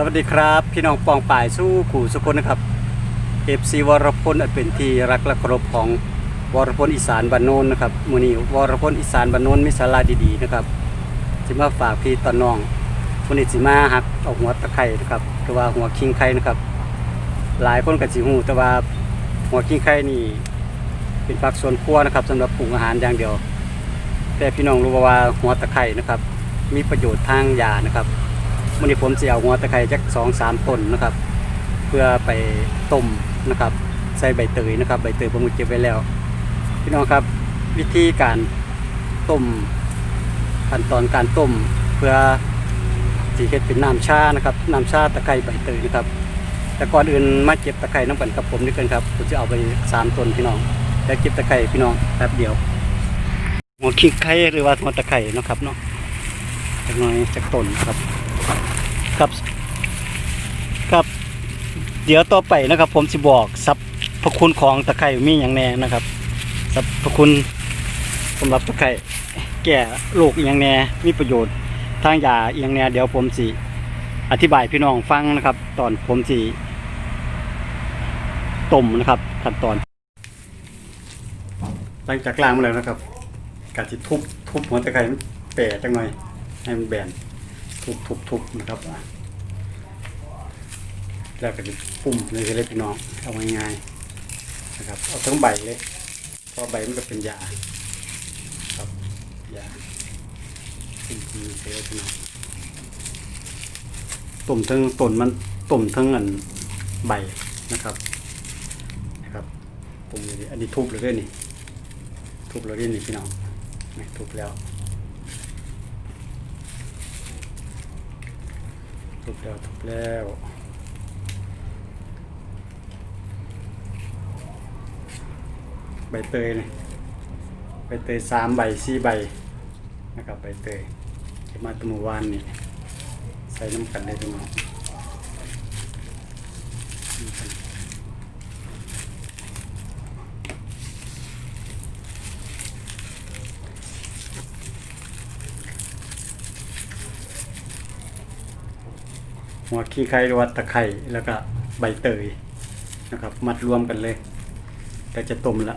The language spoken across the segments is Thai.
สวัสดีครับ พี่น้องปองป่ายสู้ขู่สุคนนะครับเอฟซีวรพลอันเป็นที่รักและเคารพของวรพลอีสานบานโนนนะครับมือนี้วรพลอีสานบานโนนมีสาระดีๆนะครับสิมาฝากพี่ตอนน้องมื้อนี้สิมาหักเอาหัวตะไคร้นะครับหรือว่าหัวคิงไข่นะครับ หลายคนก็สิฮู้แต่ว่าหัวคิงไข่นี่เป็นผักสวนครัวนะครับสำหรับปรุงอาหารอย่างเดียว แต่พี่น้องรู้บ่ว่าหัวตะไคร้นะครับ มีประโยชน์ทางยานะครับ วันนี้ผมจะเอาหัวตะไคร้จักสองสามต้นนะครับ เพื่อไปต้มนะครับ ใส่ใบเตยนะครับ ใบเตยผมก็เก็บไว้แล้ว พี่น้องครับวิธีการต้มขั้นตอนการต้มเพื่อสีเฮ็ดเป็นน้ำชานะครับน้ำชาตะไคร้ใบเตยนะครับ แต่ก่อนอื่นมาเก็บตะไคร้น้ำกันกับผมด้วยกันครับผมจะเอาไปสามต้นพี่น้องแล้วเก็บตะไคร้พี่น้องแป๊บเดียวหัวขี้ไข่หรือว่าหัวตะไคร้นะครับเนาะจักหน่อยจักต้นครับ ครับครับ เดี๋ยวต่อไปนะครับ ผมจะบอกสรรพคุณของตะไคร่มีอย่างแน่นะครับสรรพคุณสำหรับตะไคร่แก้โรคอย่างแน่มีประโยชน์ทางยาอย่างแน่เดี๋ยวผมสิอธิบายพี่น้องฟังนะครับ ตอนผมสิต้มนะครับขั้นตอน หลังจากล้างมาแล้วนะครับกะจิทุบทุบหัวตะไคร่แปะจังหน่อยให้มันแบน ทุบทุบทุบนะครับแล้วก็จะปุ่มเลยเล็กพี่น้องเอาง่ายๆนะครับ เอาทั้งใบเลยเพราะใบมันก็เป็นยาครับยาปุ่มเลพี่น้องต้มทั้งต้นมันต้มทั้งอันใบนะครับนะครับปุ่มนี้อันนี้ทุบเลยเด้วยนี่ทุบเลยเด้วยนี่พี่น้องทุบแล้ว ทุบแล้วทุบแล้วใบเตยเลยใบเตยสามใบสี่ใบนะครับใบเตยเก็บมาตัมวานนี่ใส่น้ำกันได้พี่น้องนี่กัน หัวขี้ไข่หรือว่าตะไคร่แล้วก็ใบเตยนะครับ มัดรวมกันเลย แต่จะต้มละ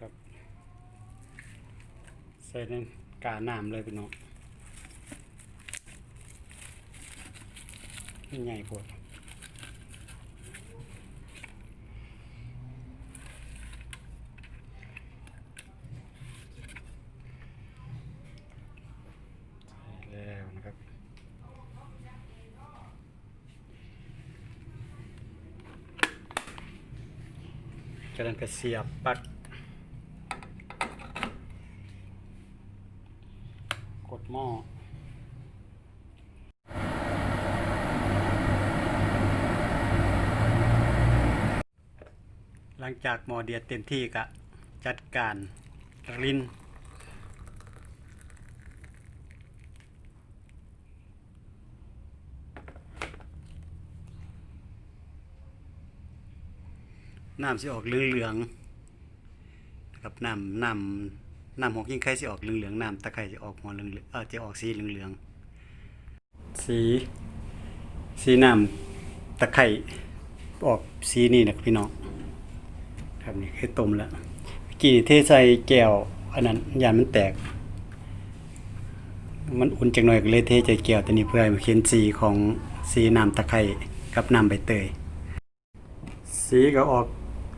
ครับใส่ในกาน้ำเลยพี่น้องนี่ใหญ่ปวดใส่แล้วนะครับ กำลังกระเสียบปลักกดหม้อหลังจากหม้อเดือดเต็มที่ก็จัดการริน น้ำสิออกเหลืองๆนะครับน้ำน้ำน้ำของกิ้งไข่สิออกเหลืองๆน้ำตะไคร่สิออกหัวเหลืองๆเออจะออกสีเหลืองๆสีสีน้ำตะไคร่ออกสีนี่นะพี่น้องครับนี่คือต้มแล้วเมื่อกี้เทใส่แก้วอันนั้นยานมันแตก มันอุ่นจังหน่อยก็เลยเทใส่แก้วตัวนี้เพื่อให้มันเห็นสีของสีน้ำตะไคร่กับน้ำใบเตย สีก็ออก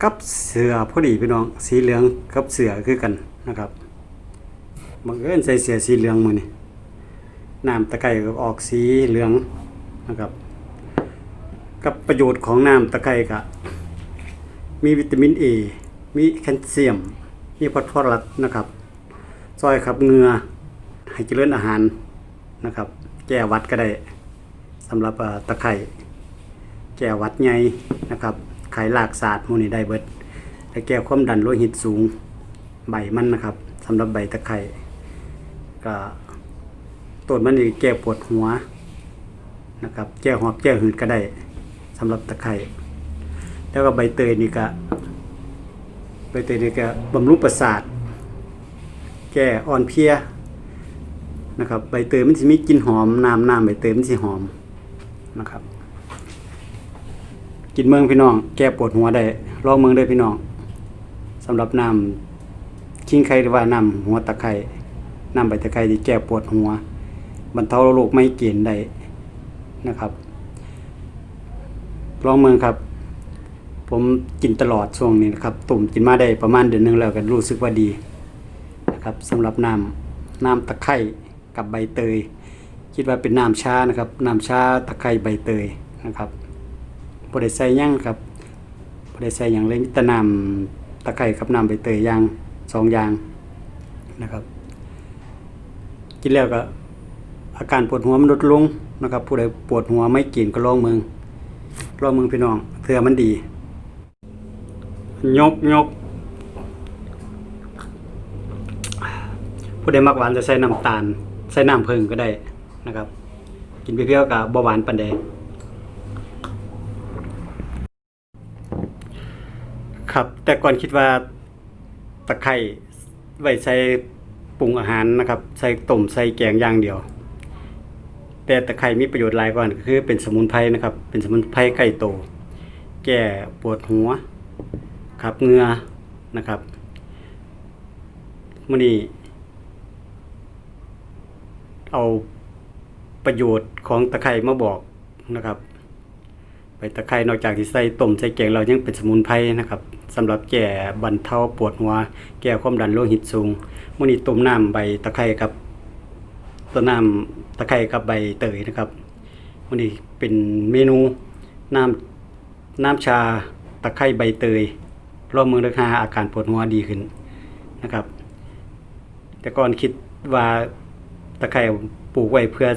กับเสือพอดีพี่น้อง สีเหลืองกับเสือคือกันนะครับบังเอิญใส่เสือสีเหลืองมือนี่น้ำตะไคร่ก็ออกสีเหลืองนะครับ กับประโยชน์ของน้ำตะไคร่ก็มีวิตามินเอมีแคลเซียม มีฟอสฟอรัสนะครับซอยขับเงือให้เจริญอาหารนะครับ แก้วัดก็ได้สำหรับตะไคร่แก้วัดใหญ่นะครับ ไขลากศาสตร์มูนี่ได้เบิดและแก้ความดันโลหิตสูงใบมันนะครับสำหรับใบตะไคร่ก็ต้นมันนี่แก้ปวดหัวนะครับแก้หอบแก้หืดก็ได้สำหรับตะไคร่แล้วก็ใบเตยนี่ก็ใบเตยนี่ก็บำรุงประสาท แก้อ่อนเพลียนะครับใบเตยมันสิมีกลิ่นหอมน้ำน้ำใบเตยมันสิหอมนะครับ กินเมืองพี่น้อง แก้ปวดหัวได้ลองเมืองได้พี่น้องสำหรับน้ำคิงไข่หรือว่าน้ำหัวตะไคร่น้ำใบตะไคร่ที่แก้ปวดหัวบรรเทาโรคไม่เกณฑ์ได้นะครับลองเมืองครับ ผมกินตลอดช่วงนี้นะครับตุ่มกินมาได้ประมาณเดือนหนึงแล้วก็รู้สึกว่าดีนะครับสำหรับน้ำน้ำตะไคร่กับใบเตย คิดว่าเป็นน้ำชานะครับน้ำชาตะไคร่ใบเตยนะครับ บ่ได้ใส่หยังครับบ่ได้ใส่หยังเลยมีแต่น้ำตะไคร่กับน้ำใบเตยอย่างสองอย่างนะครับ กินแล้วก็อาการปวดหัวมันลดลงนะครับ ผู้ใดปวดหัวไม่กินก็ลองมืองลองมืองพี่น้องเถื่อมันดี ยกยกผู้ใดมักหวานจะใส่น้ำตาล ใส่น้ำเพิงก็ได้นะครับ กินเปรี้ยวๆกับเบ่หวานปานใด ครับ แต่ก่อนคิดว่าตะไคร่ไว้ใส่ปรุงอาหารนะครับ ใส่ต้มใส่แกงอย่างเดียว แต่ตะไคร่มีประโยชน์หลายกว่าก็คือเป็นสมุนไพรนะครับ เป็นสมุนไพรไก่โต แก้ปวดหัวครับเงือนะครับมื่อนี้เอาประโยชน์ของตะไคร่มาบอกนะครับ ใบตะไคร่นอกจากที่ใส่ต้มใส่แกงเรายังเป็นสมุนไพรนะครับสำหรับแก้บรรเทาปวดหัว แก้ความดันโลหิตสูงมื่อนี้ต้มน้ำใบตะไคร่กับต้นน้ำตะไคร่กับใบเตยนะครับมื่อนี้เป็นเมนูน้ำน้ำชาตะไคร่ใบเตยรอบเมืองราคาอาการปวดหัวดีขึ้นนะครับ แต่ก่อนคิดว่าตะไคร่ปลูกไว้เพื่อ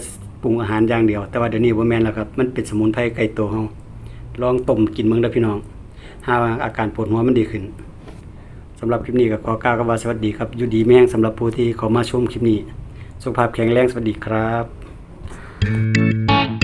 ปรุงอาหารอย่างเดียว แต่ว่าเดี๋ยวนี้บ่แม่นแล้วครับ มันเป็นสมุนไพรไกลตัวเฮา ลองต้มกินเมืองเด้อพี่น้องหาว่าอาการปวดหัวมันดีขึ้นสำหรับคลิปนี้ก็ขอกล่าวคำว่าสวัสดีครับอยู่ดีแม่งสำหรับผู้ที่เขามาชมคลิปนี้ สุขภาพแข็งแรงสวัสดีครับ